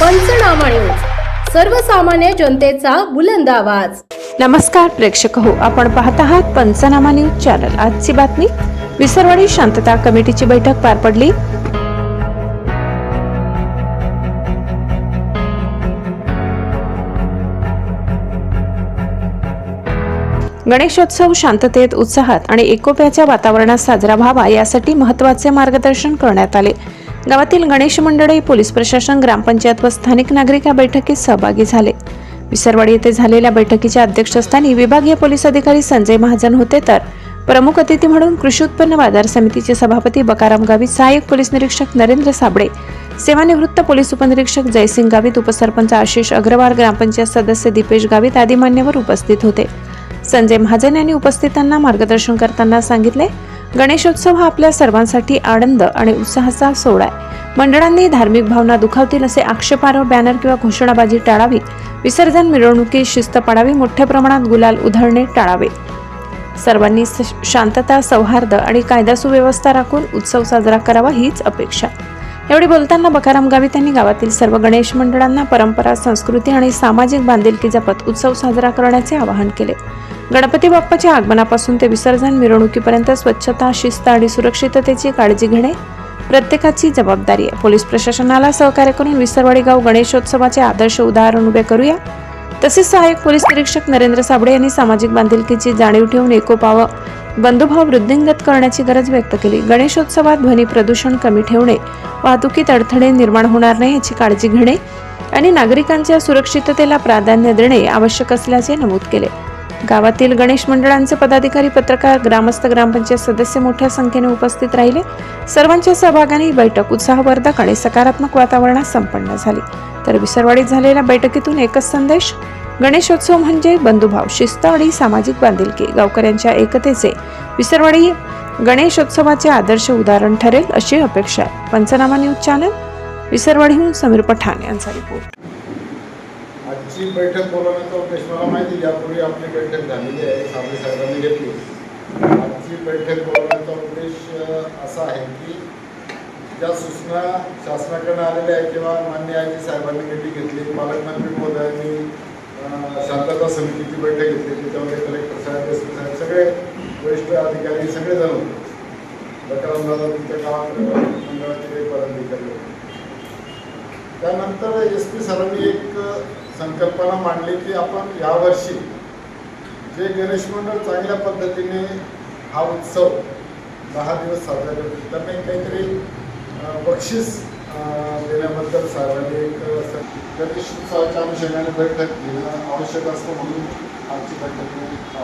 पंचनामा न्यूज. सर्वसामान्य जनतेचा बुलंद आवाज. नमस्कार प्रेक्षक हो. आपण पाहत आहात पंचनामा न्यूज चॅनल. आजची बातमी विसरवाडी शांतता कमिटीची बैठक पार पडली. गणेशोत्सव शांततेत उत्साहात आणि एकोप्याच्या वातावरणात साजरा व्हावा यासाठी महत्त्वाचे मार्गदर्शन करण्यात आले. गावातील गणेश मंडळे पोलीस प्रशासन ग्रामपंचायत व स्थानिक नागरिक या बैठकीत सहभागी झाले. विसरवाडी येथे झालेल्या बैठकीच्या अध्यक्षस्थानी विभागीय पोलीस अधिकारी संजय महाजन होते तर प्रमुख अतिथी म्हणून कृषी उत्पन्न बाजार समितीचे सभापती बकाराम गावित सहाय्यक पोलीस निरीक्षक नरेंद्र साबळे सेवानिवृत्त पोलीस उपनिरीक्षक जयसिंग गावित उपसरपंच आशिष अग्रवाल ग्रामपंचायत सदस्य दीपेश गावित आदी मान्यवर उपस्थित होते. संजय महाजन यांनी उपस्थितांना मार्गदर्शन करताना सांगितले गणेशोत्सव हा आपल्या सर्वांसाठी आनंद आणि उत्साहाचा सोहळा आहे. मंडळांनी धार्मिक भावना दुखावतील असे आक्षेपार्ह बॅनर किंवा घोषणाबाजी टाळावी विसर्जन मिरवणुकीत शिस्त पाडावी मोठ्या प्रमाणात गुलाल उधळणे टाळावे. सर्वांनी स- शांतता सौहार्द आणि कायदा सुव्यवस्था राखून उत्सव साजरा करावा हीच अपेक्षा. एवढी बोलताना बकाराम गावित यांनी गावातील सर्व गणेश मंडळांना परंपरा संस्कृती आणि सामाजिक बांधिलकी जपत उत्सव साजरा करण्याचे आवाहन केले. गणपती बाप्पाच्या आगमनापासून ते विसर्जन मिरवणुकीपर्यंत स्वच्छता शिस्त आणि सुरक्षिततेची काळजी घेणे प्रत्येकाची जबाबदारी आहे. पोलीस प्रशासनाला सहकार्य करून विसरवाडी गाव गणेशोत्सवाचे आदर्श उदाहरण उभे करूया. तसेच सहाय्यक पोलीस निरीक्षक नरेंद्र साबळे यांनी सामाजिक बांधिलकीची जाणीव ठेवून एकोपाव बंधुभाव वृद्धिंगत करण्याची गरज व्यक्त केली. गणेशोत्सवात ध्वनी प्रदूषण कमी ठेवणे वाहतुकीत अडथळे निर्माण होणार नाही याची काळजी घेणे आणि नागरिकांच्या सुरक्षिततेला प्राधान्य देणे आवश्यक असल्याचे नमूद केले. गावातील गणेश मंडळांचे पदाधिकारी पत्रकार ग्रामस्थ ग्रामपंचायत सदस्य मोठ्या संख्येने उपस्थित राहिले. सर्वांच्या सहभागाने ही बैठक उत्साहवर्धक आणि सकारात्मक वातावरणात संपन्न झाली. तर विसरवाडीत झालेल्या बैठकीतून एकच संदेश गणेशोत्सव म्हणजे बंधुभाव शिस्त आणि सामाजिक बांधिलकी. गावकऱ्यांच्या एकतेचे विसरवाडी गणेशोत्सवाचे आदर्श उदाहरण ठरेल अशी अपेक्षा आहे. पंचनामा न्यूज चॅनल विसरवाडीहून समीर पठाण यांचा रिपोर्ट. आजची बैठक बोलवण्याचा उद्देश मला माहिती यापूर्वी आपली बैठक झालेली आहे साबळे साहेबांनी घेतली. आजची बैठक बोलवण्याचा उद्देश असा आहे की ज्या सूचना शासनाकडनं आलेल्या आहेत किंवा मान्य आजी साहेबांनी भेटी घेतली पालकमंत्री महोदयांनी शांतता समितीची बैठक घेतली त्याच्यामध्ये कलेक्टर साहेब एस पी साहेब सगळे वरिष्ठ अधिकारी सगळेजण होते. बकराम दादा तुमच्या गावात मंडळाचे काही पदाधिकारी होते. त्यानंतर एस पी सरांनी एक संकल्पना मांडली की आपण यावर्षी जे गणेश मंडळ चांगल्या पद्धतीने हा उत्सव दहा दिवस साजरा करतो त्यांना काहीतरी बक्षीस देण्याबद्दल साहेबांनी एक गणेश उत्सवाच्या अनुषंगाने बैठक घेणं आवश्यक असतं म्हणून आजची बैठक